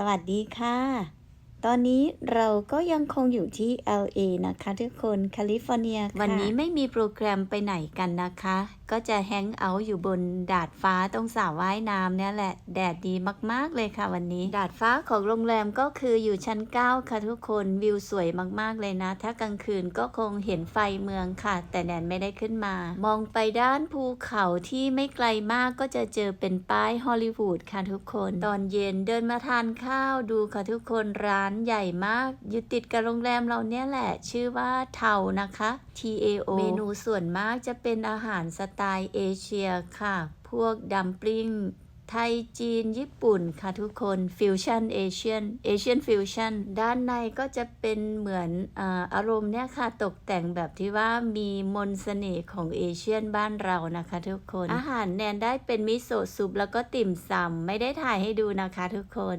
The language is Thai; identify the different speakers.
Speaker 1: สวัสดีค่ะ ตอนนี้เราก็ยังคงอยู่ที่ LA นะคะทุกคน แคลิฟอร์เนีย วันนี้ไม่มีโปรแกรมไปไหนกันนะคะก็จะแฮงเอาท์อยู่บนดาดฟ้าตรงสระว่ายน้ำเนี่ยแหละ แดดดีมากๆเลยค่ะวันนี้ ดาดฟ้าของโรงแรมก็คืออยู่ชั้น 9 ค่ะทุกคนวิวสวยมากๆเลยนะ ถ้ากลางคืนก็คงเห็นไฟเมืองค่ะ แต่แนนไม่ได้ขึ้นมา มองไปด้านภูเขาที่ไม่ไกลมากก็จะเจอเป็นป้ายฮอลลีวูดค่ะทุกคน ตอนเย็นเดินมาทานข้าวดูค่ะทุกคนร้านใหญ่มาก อยู่ติดกับโรงแรมเราเนี่ยแหละ ชื่อว่าเทานะคะ T A O เมนูส่วนมากจะเป็นอาหารสไตล์เอเชียค่ะ พวกดัมปลิงไทยจีนญี่ปุ่นค่ะทุกคนฟิวชั่นเอเชียนเอเชียนฟิวชั่นด้านในก็จะเป็นเหมือนอารมณ์เนี่ยค่ะตกแต่งแบบที่ว่ามีมนต์เสน่ห์ของเอเชียนบ้านเรานะคะทุกคน อาหารแนนได้เป็นมิโซะซุปแล้วก็ติ่มซำไม่ได้ถ่ายให้ดูนะคะทุกคน